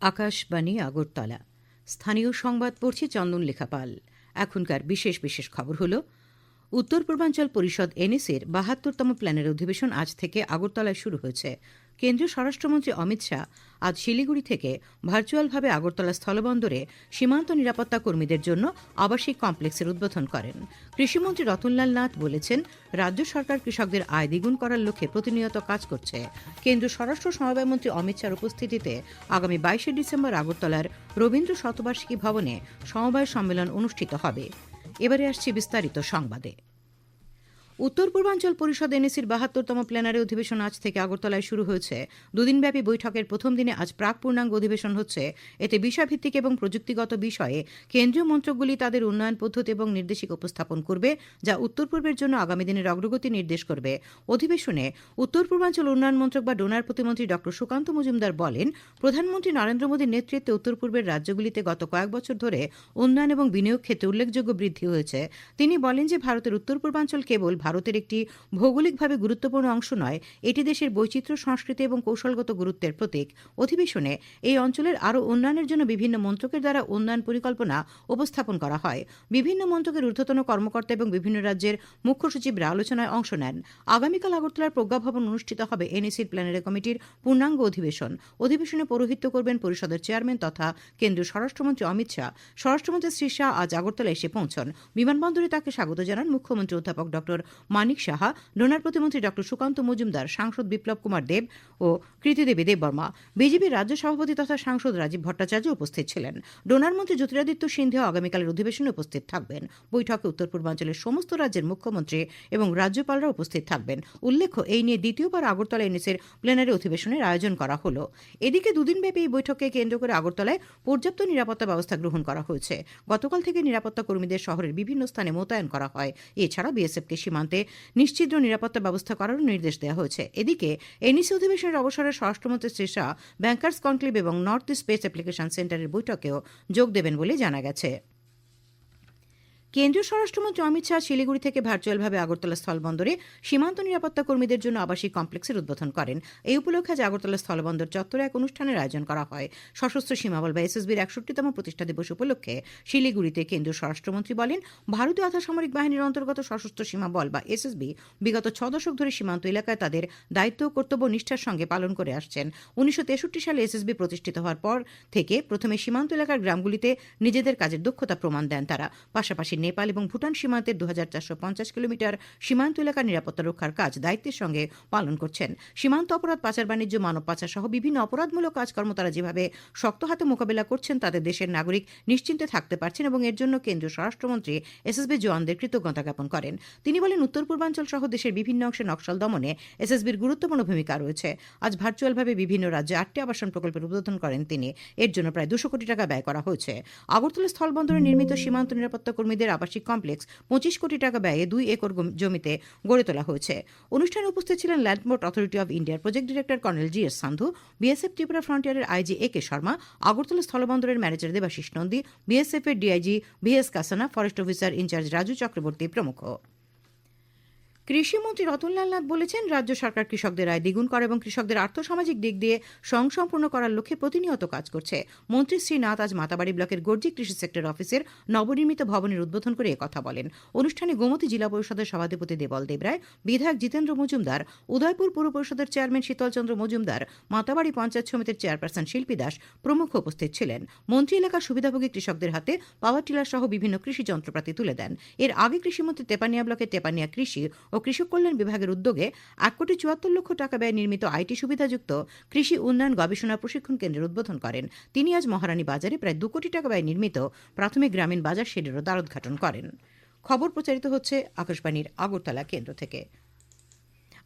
আকাশবাণী, আগরতলা। স্থানীয় সংবাদ পড়ছে চন্দন লেখাপাল। এখনকার বিশেষ বিশেষ খবর হল, উত্তর পূর্বাঞ্চল পরিষদ এনএসির বাহাত্তরতম প্ল্যানের অধিবেশন আজ থেকে আগরতলায় শুরু হয়েছে। কেন্দ্রীয় স্বরাষ্ট্রমন্ত্রী অমিত শাহ আজ শিলিগুড়ি থেকে ভার্চুয়ালভাবে আগরতলা স্থলবন্দরে সীমান্ত নিরাপত্তা কর্মীদের জন্য আবাসিক কমপ্লেক্সের উদ্বোধন করেন। কৃষিমন্ত্রী রতনলাল নাথ বলেছেন, রাজ্য সরকার কৃষকদের আয় দ্বিগুণ করার লক্ষ্যে প্রতিনিয়ত কাজ করছে। কেন্দ্রীয় স্বরাষ্ট্র সমবায়মন্ত্রী অমিত শাহর উপস্থিতিতে আগামী বাইশে ডিসেম্বর আগরতলার রবীন্দ্র শতবার্ষিকী ভবনে সমবায় সম্মেলন অনুষ্ঠিত হবে। এবারে আসছি বিস্তারিত সংবাদে। উত্তর পূর্বাঞ্চল পরিষদ এনএসির বাহাত্তরতম প্ল্যানারি অধিবেশন আজ থেকে আগরতলায় শুরু হয়েছে। দুদিনব্যাপী বৈঠকের প্রথম দিনে আজ প্রাক পূর্ণাঙ্গ অধিবেশন হচ্ছে। এতে বিষয়ভিত্তিক এবং প্রযুক্তিগত বিষয়ে কেন্দ্রীয় মন্ত্রকগুলি তাদের উন্নয়ন পদ্ধতি এবং নির্দেশিকা উপস্থাপন করবে, যা উত্তর পূর্বের জন্য আগামী দিনের অগ্রগতি নির্দেশ করবে। অধিবেশনে উত্তর পূর্বাঞ্চল উন্নয়ন মন্ত্রক বা ডোনার প্রতিমন্ত্রী ড. সুকান্ত মজুমদার বলেন, প্রধানমন্ত্রী নরেন্দ্র মোদীর নেতৃত্বে উত্তর পূর্বের রাজ্যগুলিতে গত কয়েক বছর ধরে উন্নয়ন এবং বিনিয়োগ ক্ষেত্রে উল্লেখযোগ্য বৃদ্ধি হয়েছে। তিনি বলেন যে ভারতের উত্তর পূর্বাঞ্চল কেবল ভারতের একটি ভৌগোলিকভাবে গুরুত্বপূর্ণ অংশ নয়, এটি দেশের বৈচিত্র্য, সংস্কৃতি এবং কৌশলগত গুরুত্বের প্রতীক। অধিবেশনে এই অঞ্চলের আরও উন্নয়নের জন্য বিভিন্ন মন্ত্রকের দ্বারা উন্নয়ন পরিকল্পনা উপস্থাপন করা হয়। বিভিন্ন মন্ত্রকের ঊর্ধ্বতন কর্মকর্তা এবং বিভিন্ন রাজ্যের মুখ্য সচিবরা আলোচনায় অংশ নেন। আগামীকাল আগরতলার প্রজ্ঞাভবন অনুষ্ঠিত হবে এনএসির প্ল্যানারি কমিটির পূর্ণাঙ্গ অধিবেশন। অধিবেশনে পৌরোহিত্য করবেন পরিষদের চেয়ারম্যান তথা কেন্দ্রীয় স্বরাষ্ট্রমন্ত্রী অমিত শাহ। স্বরাষ্ট্রমন্ত্রী শ্রী শাহ আজ আগরতলা এসে পৌঁছন। বিমানবন্দরে তাকে স্বাগত জানান মুখ্যমন্ত্রী অধ্যাপক ড মানিক সাহা ডোনার প্রতিমন্ত্রী ড সুকান্ত মজুমদার, সাংসদ বিপ্লব কুমার দেব ও কৃতিদেবী দেববর্মা বিজেপির রাজ্য সভাপতি তথা সাংসদ রাজীব ভট্টাচার্য উপস্থিত ছিলেন। ডোনার মন্ত্রী জ্যোতিরাদিত্য সিন্ধিয়া আগামীকালের অধিবেশনে উপস্থিত থাকবেন। বৈঠকে উত্তর পূর্বাঞ্চলের সমস্ত রাজ্যের মুখ্যমন্ত্রী এবং রাজ্যপালরা উপস্থিত থাকবেন। উল্লেখ্য, এই নিয়ে দ্বিতীয়বার আগরতলা এনএসের প্লেনারি অধিবেশনের আয়োজন করা হল। এদিকে দুদিনব্যাপী এই বৈঠককে কেন্দ্র করে আগরতলায় পর্যাপ্ত নিরাপত্তা ব্যবস্থা গ্রহণ করা হয়েছে। গতকাল থেকে নিরাপত্তা কর্মীদের শহরের বিভিন্ন স্থানে মোতায়েন করা হয়। এছাড়া বিএসএফকে সীমান্তে নিশ্চিদ্র নিরাপত্তা ব্যবস্থা করারও নির্দেশ দেওয়া হয়েছে। এদিকে, এনইসি অধিবেশনের অবসরে স্বরাষ্ট্রমন্ত্রী শ্রী শাহ ব্যাংকার্স কনক্লেভ এবং নর্থ ইস্ট স্পেস অ্যাপ্লিকেশন সেন্টারের বৈঠকেও যোগ দেবেন বলে জানা গেছে। কেন্দ্রীয় স্বরাষ্ট্রমন্ত্রী অমিত শাহ শিলিগুড়ি থেকে ভার্চুয়ালভাবে আগরতলা স্থলবন্দরে সীমান্ত নিরাপত্তা কর্মীদের জন্য আবাসিক কমপ্লেক্সের উদ্বোধন করেন। এই উপলক্ষে আজ আগরতলা স্থলবন্দর চত্বরে এক অনুষ্ঠানের আয়োজন করা হয়। সশস্ত্র সীমাবল বা এসএসবির একষট্টিতম প্রতিষ্ঠা দিবস উপলক্ষে শিলিগুড়িতে কেন্দ্রীয় স্বরাষ্ট্রমন্ত্রী বলেন, ভারতীয় আধা সামরিক বাহিনীর অন্তর্গত সশস্ত্র সীমাবল বা এসএসবি বিগত ছ দশক ধরে সীমান্ত এলাকায় তাদের দায়িত্ব ও কর্তব্য নিষ্ঠার সঙ্গে পালন করে আসছেন। উনিশশো তেষট্টি সালে এসএসবি প্রতিষ্ঠিত হওয়ার পর থেকে প্রথমে সীমান্ত এলাকার গ্রামগুলিতে নিজেদের কাজের দক্ষতা প্রমাণ দেন তারা। পাশাপাশি নেপাল এবং ভুটান সীমান্তের দু কিলোমিটার সীমান্ত এলাকার নিরাপত্তা রক্ষার কাজ দায়িত্বের সঙ্গে পালন করছেন। সীমান্ত অপরাধ, পাচার, বাণিজ্য, মানব পাচার সহ বিভিন্ন অপরাধমূলক কাজকর্ম তারা যেভাবে শক্ত হাতে মোকাবেলা করছেন, তাদের দেশের নাগরিক নিশ্চিন্তে থাকতে পারছেন এবং এর জন্য কেন্দ্রীয় স্বরাষ্ট্রমন্ত্রী এসএসবি জওয়ানদের কৃতজ্ঞতা জ্ঞাপন করেন। তিনি বলেন উত্তর পূর্বাঞ্চল সহ দেশের বিভিন্ন অংশে নকশাল দমনে এসএসবির গুরুত্বপূর্ণ ভূমিকা রয়েছে। আজ ভার্চুয়ালভাবে বিভিন্ন রাজ্যে আটটি আবাসন প্রকল্পের উদ্বোধন করেন তিনি। এর জন্য প্রায় দুশো কোটি টাকা ব্যয় করা হয়েছে। আগরতলা স্থলবন্দরে নির্মিত সীমান্ত নিরাপত্তা কর্মীদের আবাসিক কমপ্লেক্স পঁচিশ কোটি টাকা ব্যয়ে দুই একর জমিতে গড়ে তোলা হয়েছে। অনুষ্ঠানে উপস্থিত ছিলেন ল্যান্ডমোর্ট অথরিটি অব ইন্ডিয়ার project director colonel G S Sandhu, BSF Tripura ফ্রন্টিয়ারের IG A K Sharma, Agartala স্থলবন্দরের manager Debashis Nandi BSF এর DIG VS Kasana, forest officer in charge Raju Chakraborty প্রমুখ। কৃষিমন্ত্রী রতনলাল নাথ বলেছেন, রাজ্য সরকার কৃষকদের আয় দ্বিগুণ করা এবং কৃষকদের আর্থসামাজিক দিক দিয়ে সংসম্পূর্ণ করার লক্ষ্যে প্রতিনিয়ত কাজ করছে। মন্ত্রী শ্রী নাথ আজ মাতাবাড়ি ব্লকের গর্জি কৃষি সেক্টর অফিসের নবনির্মিত ভবনের উদ্বোধন করে কথা বলেন। অনুষ্ঠানে গোমতী জেলা পরিষদের সভাধিপতি দেবল দেবরায়, বিধায়ক জিতেন্দ্র মজুমদার, উদয়পুর পৌর পরিষদের চেয়ারম্যান শীতলচন্দ্র মজুমদার, মাতাবাড়ি পঞ্চায়েত সমিতির চেয়ারপারসন শিল্পী দাস প্রমুখ উপস্থিত ছিলেন। মন্ত্রী এলাকার সুবিধাভোগী কৃষকদের হাতে পাওয়ার টিলার সহ বিভিন্ন কৃষি যন্ত্রপাতি তুলে দেন। এর আগে কৃষিমন্ত্রী তেপানিয়া ব্লকের তেপানিয়া কৃষি ও কৃষক কল্যাণ বিভাগের উদ্যোগে এক কোটি চুয়াত্তর লক্ষ টাকা ব্যয় নির্মিত আইটি সুবিধাযুক্ত কৃষি উন্নয়ন গবেষণা প্রশিক্ষণ কেন্দ্রের উদ্বোধন করেন। তিনি আজ মহারানী বাজারে প্রায় দু কোটি টাকা ব্যয় নির্মিত প্রাথমিক গ্রামীণ বাজার শেডেরও দ্বারোদ্ঘাটন করেন। খবর প্রচারিত হচ্ছে আকাশবাণীর আগরতলা কেন্দ্র থেকে।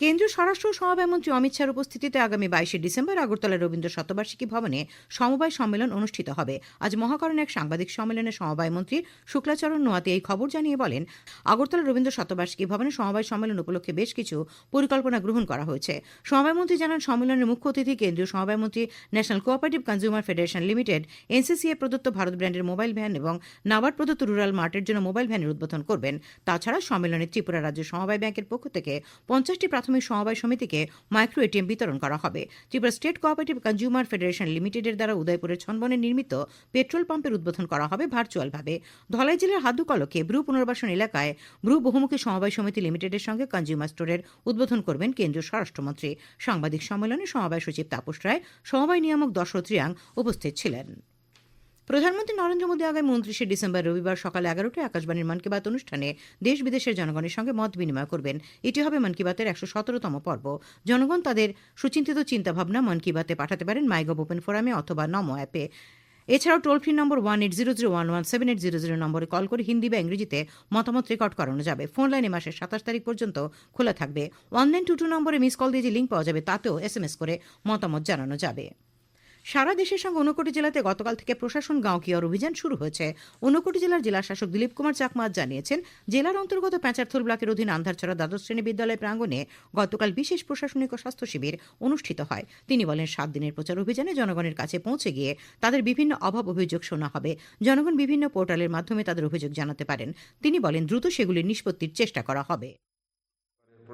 কেন্দ্রীয় স্বরাষ্ট্র ও সমবায় মন্ত্রী অমিত শাহর উপস্থিতিতে আগামী বাইশে ডিসেম্বর আগরতলা রবীন্দ্র শতবার্ষিকী ভবনে সমবায় সম্মেলন অনুষ্ঠিত হবে। আজ মহাকরণে এক সাংবাদিক সম্মেলনে সমবায় মন্ত্রী শুক্লাচরণ নোয়াতি এই খবর জানিয়ে বলেন, আগরতলা রবীন্দ্র শতবার্ষিকী ভবনে সমবায় সম্মেলন উপলক্ষে বেশ কিছু পরিকল্পনা গ্রহণ করা হয়েছে। সমবায় মন্ত্রী জানান, সম্মেলনের মুখ্য অতিথি কেন্দ্রীয় সমবায় মন্ত্রী national cooperative consumer federation limited, NCCA প্রদত্ত ভারত ব্র্যান্ডের মোবাইল ভ্যান এবং নাবার্ড প্রদত্ত রুরাল মার্টের জন্য মোবাইল ভ্যানের উদ্বোধন করবেন। তাছাড়া সম্মেলনে ত্রিপুরা রাজ্য সমবায় ব্যাংকের পক্ষ থেকে পঞ্চাশটি প্রাথমিক সমবায় সমিতিকে মাইক্রো এটিএম বিতরণ করা হবে। Tripura state cooperative consumer federation লিমিটেডের দ্বারা উদয়পুরের ছনবনে নির্মিত পেট্রোল পাম্পের উদ্বোধন করা হবে ভার্চুয়ালভাবে। ধলাই জেলার হাদুকলকে ব্রু পুনর্বাসন এলাকায় ব্রু বহুমুখী সমবায় সমিতি লিমিটেডের সঙ্গে কনজিউমার স্টোরের উদ্বোধন করবেন কেন্দ্রীয় স্বরাষ্ট্রমন্ত্রী। সাংবাদিক সম্মেলনে সমবায় সচিব তাপস রায়, সমবায় নিয়ামক দশরথ রিয়াং উপস্থিত ছিলেন। প্রধানমন্ত্রী নরেন্দ্র মোদী আগামী উনত্রিশে ডিসেম্বর রবিবার সকাল এগারোটায় আকাশবাণীর মন কি বাত অনুষ্ঠানে দেশ বিদেশের জনগণের সঙ্গে মত বিনিময় করবেন। এটি হবে মন কি বাতের একশো সতেরোতম পর্ব। জনগণ তাদের সুচিন্তিত চিন্তাভাবনা মন কি বাতে পাঠাতে পারেন মাইগভ ওপেন ফোরামে অথবা নমো অ্যাপে। এছাড়াও toll free number one eight zero zero one one seven eight zero zero নম্বরে কল করে হিন্দি বা ইংরেজিতে মতামত রেকর্ড করানো যাবে। ফোন লাইনে মাসের সাতাশ তারিখ পর্যন্ত খোলা থাকবে। ওয়ান নাইন টু টু নম্বরে মিস কল দিয়ে যে লিঙ্ক পাওয়া যাবে, তাতেও এস এম এস করে মতামত জানানো যাবে। সারা দেশের সঙ্গে ঊনকোটি জেলাতে গতকাল থেকে প্রশাসন গাঁও কিয়র অভিযান শুরু হয়েছে। ঊনকোটি জেলার জেলা শাসক দিলীপ কুমার চাকমা জানিয়েছেন, জেলার অন্তর্গত প্যাঁচারথল ব্লকের অধীন আন্ধারছড়া দ্বাদশ শ্রেণি বিদ্যালয় প্রাঙ্গণে গতকাল বিশেষ প্রশাসনিক ও স্বাস্থ্য শিবির অনুষ্ঠিত হয়। তিনি বলেন, সাত দিনের প্রচার অভিযানে জনগণের কাছে পৌঁছে গিয়ে তাদের বিভিন্ন অভাব অভিযোগ শোনা হবে। জনগণ বিভিন্ন পোর্টালের মাধ্যমে তাদের অভিযোগ জানাতে পারেন। তিনি বলেন, দ্রুত সেগুলির নিষ্পত্তির চেষ্টা করা হবে।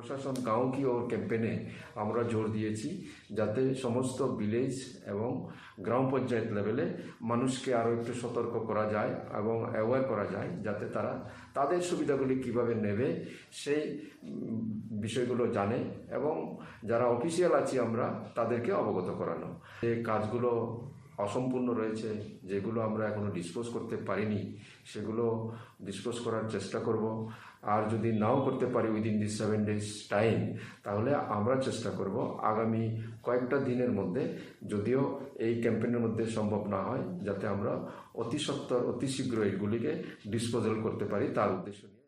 প্রশাসন গাঁও কি ওর ক্যাম্পেনে আমরা জোর দিয়েছি যাতে সমস্ত ভিলেজ এবং গ্রাম পঞ্চায়েত লেভেলে মানুষকে আরও একটু সতর্ক করা যায় এবং অ্যাওয়ার করা যায় যাতে তারা তাদের সুবিধাগুলি কীভাবে নেবে সেই বিষয়গুলো জানে এবং যারা অফিসিয়াল আছি আমরা তাদেরকে অবগত করানো। যে কাজগুলো অসম্পূর্ণ রয়েছে, যেগুলো আমরা এখনও ডিসপোজ করতে পারিনি, সেগুলো ডিসপোজ করার চেষ্টা করব। আর যদি নাও করতে পারি within this seven days time তাহলে আমরা চেষ্টা করব আগামী কয়েকটা দিনের মধ্যে, যদিও এই ক্যাম্পেনের মধ্যে সম্ভব না হয়, যাতে আমরা অতি সত্বর অতি শীঘ্র এইগুলিকে ডিসপোজাল করতে পারি, তার উদ্দেশ্য নিয়ে।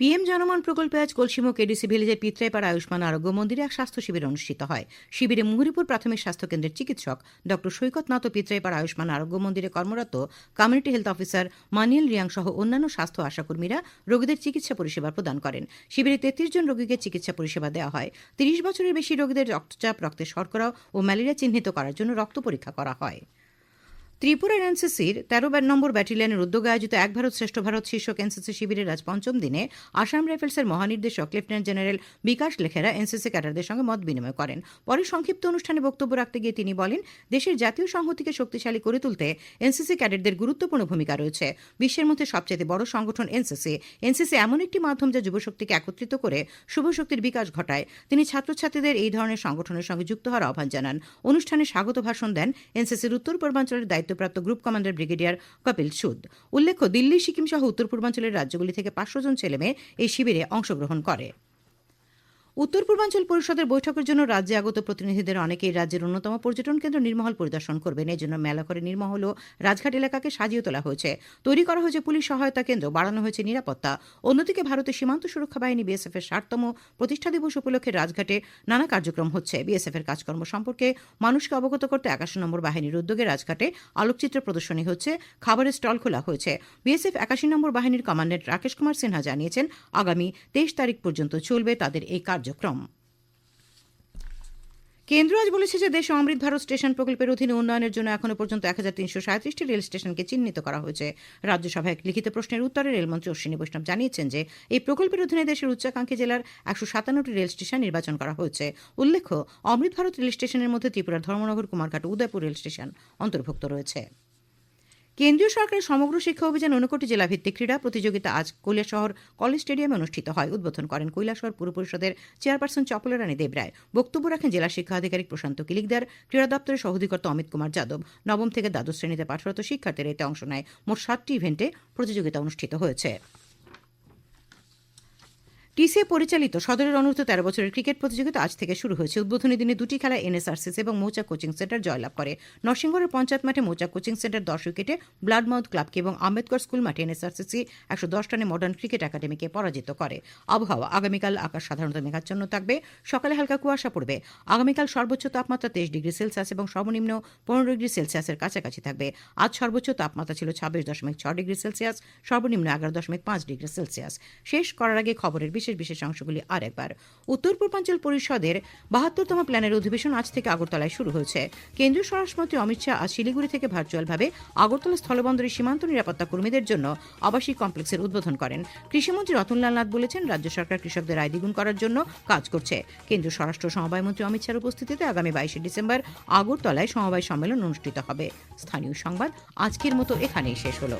পিএম জনমন প্রকল্পে আজ কলসিমুখ এডিসি ভিলেজের পিত্রাইপাড়া আয়ুষ্মান আরোগ্য মন্দিরে এক স্বাস্থ্য শিবির অনুষ্ঠিত হয়। শিবিরে মুহুরিপুর প্রাথমিক স্বাস্থ্য কেন্দ্রের চিকিৎসক ড. সৈকত নাথ পিত্রাইপাড়া আয়ুষ্মান আরোগ্য মন্দিরে কর্মরত community health officer Maniel Reang সহ অন্যান্য স্বাস্থ্য আশাকর্মীরা রোগীদের চিকিৎসা পরিষেবা প্রদান করেন। শিবিরে তেত্রিশ জন রোগীকে চিকিৎসা পরিষেবা দেওয়া হয়। তিরিশ বছরের বেশি রোগীদের রক্তচাপ রক্তের শর্করা ও ম্যালেরিয়া চিহ্নিত করার জন্য রক্ত পরীক্ষা করা হয়। ত্রিপুরার এনসিসির তেরো নম্বর ব্যাটালিয়নের উদ্যোগে আয়োজিত এক ভারত শ্রেষ্ঠ ভারত শীর্ষক এনসিসি শিবিরের আজ পঞ্চম দিনে আসাম রাইফেলসের মহানির্দেশক lieutenant general Bikash Lakhera NCC ক্যাডারদের সঙ্গে মত বিনিময় করেন। পরে সংক্ষিপ্ত অনুষ্ঠানে বক্তব্য রাখতে গিয়ে তিনি বলেন, দেশের জাতীয় সংহতিকে শক্তিশালী করে তুলতে এনসিসি ক্যাডারদের গুরুত্বপূর্ণ ভূমিকা রয়েছে। বিশ্বের মধ্যে সবচেয়ে বড় সংগঠন এনসিসি। এনসিসি এমন একটি মাধ্যম যা যুবশক্তিকে একত্রিত করে শুভশক্তির বিকাশ ঘটায়। তিনি ছাত্রছাত্রীদের এই ধরনের সংগঠনের সঙ্গে যুক্ত হওয়ার আহ্বান জানান। অনুষ্ঠানে স্বাগত ভাষণ দেন এনসিসির উত্তর পূর্বাঞ্চলের দায়িত্বপ্রাপ্ত গ্রুপ কমান্ডার ব্রিগেডিয়ার কপিল সুদ। উল্লেখ্য, দিল্লি, সিকিম সহ উত্তর পূর্বাঞ্চলের রাজ্যগুলি থেকে পাঁচশো জন ছেলেমেয়ে এই শিবিরে অংশগ্রহণ করে। উত্তর পূর্বাঞ্চল পরিষদের বৈঠকের জন্য রাজ্যে আগত প্রতিনিধিদের অনেকেই রাজ্যের অন্যতম পর্যটন কেন্দ্র নির্মহল পরিদর্শন করবেন। এই জন্য মেলা করে নির্মহল ও রাজঘাট এলাকাকে সাজিয়ে তোলা হয়েছে। তৈরি করা হয়েছে পুলিশ সহায়তা কেন্দ্র, বাড়ানো হয়েছে নিরাপত্তা। অন্যদিকে ভারতের সীমান্ত সুরক্ষা বাহিনী বিএসএফ এর ষাটতম প্রতিষ্ঠা দিবস উপলক্ষে রাজঘাটে নানা কার্যক্রম হচ্ছে। বিএসএফ এর কাজকর্ম সম্পর্কে মানুষকে অবগত করতে একাশি নম্বর বাহিনীর উদ্যোগে রাজঘাটে আলোকচিত্র প্রদর্শনী হচ্ছে। খাবারের স্টল খোলা হয়েছে। বিএসএফ একাশি নম্বর বাহিনীর কমান্ডেন্ট রাকেশ কুমার সিনহা জানিয়েছেন, আগামী তেইশ তারিখ পর্যন্ত চলবে তাদের এই কার্যক্রম। কেন্দ্র আজ বলেছে যে দেশে অমৃত ভারত স্টেশন প্রকল্পের অধীনে উন্নয়নের জন্য এখনও পর্যন্ত এক হাজার তিনশো সাঁত্রিশটি রেল স্টেশনকে চিহ্নিত করা হয়েছে। রাজ্যসভায় এক লিখিত প্রশ্নের উত্তরে রেলমন্ত্রী অশ্বিনী বৈষ্ণব জানিয়েছেন যে, এই প্রকল্পের অধীনে দেশের উচ্চাকাঙ্ক্ষী জেলার একশো সাতান্নটি রেল স্টেশন নির্বাচন করা হয়েছে। উল্লেখ্য, অমৃত ভারত রেল স্টেশনের মধ্যে ত্রিপুরার ধর্মনগর, কুমারঘাট উদয়পুর রেল স্টেশন অন্তর্ভুক্ত রয়েছে। কেন্দ্রীয় সরকারের সমগ্র শিক্ষা অভিযান ঊনকোটি জেলাভিত্তিক ক্রীড়া প্রতিযোগিতা আজ কৈলাসহর কলেজ স্টেডিয়ামে অনুষ্ঠিত হয়। উদ্বোধন করেন কৈলাসহর পুর পরিষদের চেয়ারপারসন চপলা রানী দেবরায়। বক্তব্য রাখেন জেলা শিক্ষা আধিকারিক প্রশান্ত কিলিকদার, ক্রীড়া দপ্তরের সহধিকর্তা অমিত কুমার যাদব। নবম থেকে দ্বাদশ শ্রেণীতে পাঠরত শিক্ষার্থীরা এতে অংশ নেয়। মোট সাতটি ইভেন্টে প্রতিযোগিতা অনুষ্ঠিত হয়েছে। টিসিএ পরিচালিত সদরের অনূর্ধ্ব তেরো বছরের ক্রিকেট প্রতিযোগিতা আজ থেকে শুরু হয়েছে। উদ্বোধনী দিনে দুটি খেলায় এনএসআরসিস এবং মৌচাক কোচিং সেন্টার জয়লাভ করে। নরসিংগড়ের পঞ্চায়েত মাঠে মৌচাক কোচিং সেন্টার দশ উইকেটে ব্লাডমাউথ ক্লাবকে এবং আম্বেদকর স্কুল মাঠে এনএসআরসিসি একশো দশ রানে মডার্ন ক্রিকেট একাডেমিকে পরাজিত করে। আবহাওয়া, আগামীকাল আকাশ সাধারণত মেঘাচ্ছন্ন থাকবে, সকালে হালকা কুয়াশা পড়বে। আগামীকাল সর্বোচ্চ তাপমাত্রা তেইশ ডিগ্রি সেলসিয়াস এবং সর্বনিম্ন পনেরো ডিগ্রি সেলসিয়াসের কাছাকাছি থাকবে। আজ সর্বোচ্চ তাপমাত্রা ছিল ছাব্বিশ দশমিক ছ ডিগ্রি সেলসিয়াস, সর্বনিম্ন এগারো দশমিক পাঁচ ডিগ্রি সেলসিয়াস। শেষ করার আগে খবরের বিশেষ বিশেষ অংশগুলি আরেকবার। উত্তর পূর্বাঞ্চল পরিষদের বাহাত্তরতম প্ল্যানের অধিবেশন আজ থেকে আগরতলায় শুরু হয়েছে। কেন্দ্রীয় স্বরাষ্ট্রমন্ত্রী অমিত শাহ আজ শিলিগুড়ি থেকে ভার্চুয়ালভাবে আগরতলা স্থলবন্দরের সীমান্ত নিরাপত্তা কর্মীদের জন্য আবাসিক কমপ্লেক্সের উদ্বোধন করেন। কৃষিমন্ত্রী রতনলাল নাথ বলেছেন, রাজ্য সরকার কৃষকদের আয় দ্বিগুণ করার জন্য কাজ করছে। কেন্দ্রীয় স্বরাষ্ট্র সমবায় মন্ত্রী অমিত শাহের উপস্থিতিতে আগামী বাইশে ডিসেম্বর আগরতলায় সমবায় সম্মেলন অনুষ্ঠিত হবে। স্থানীয় সংবাদ আজকের মতো এখানেই শেষ হলো।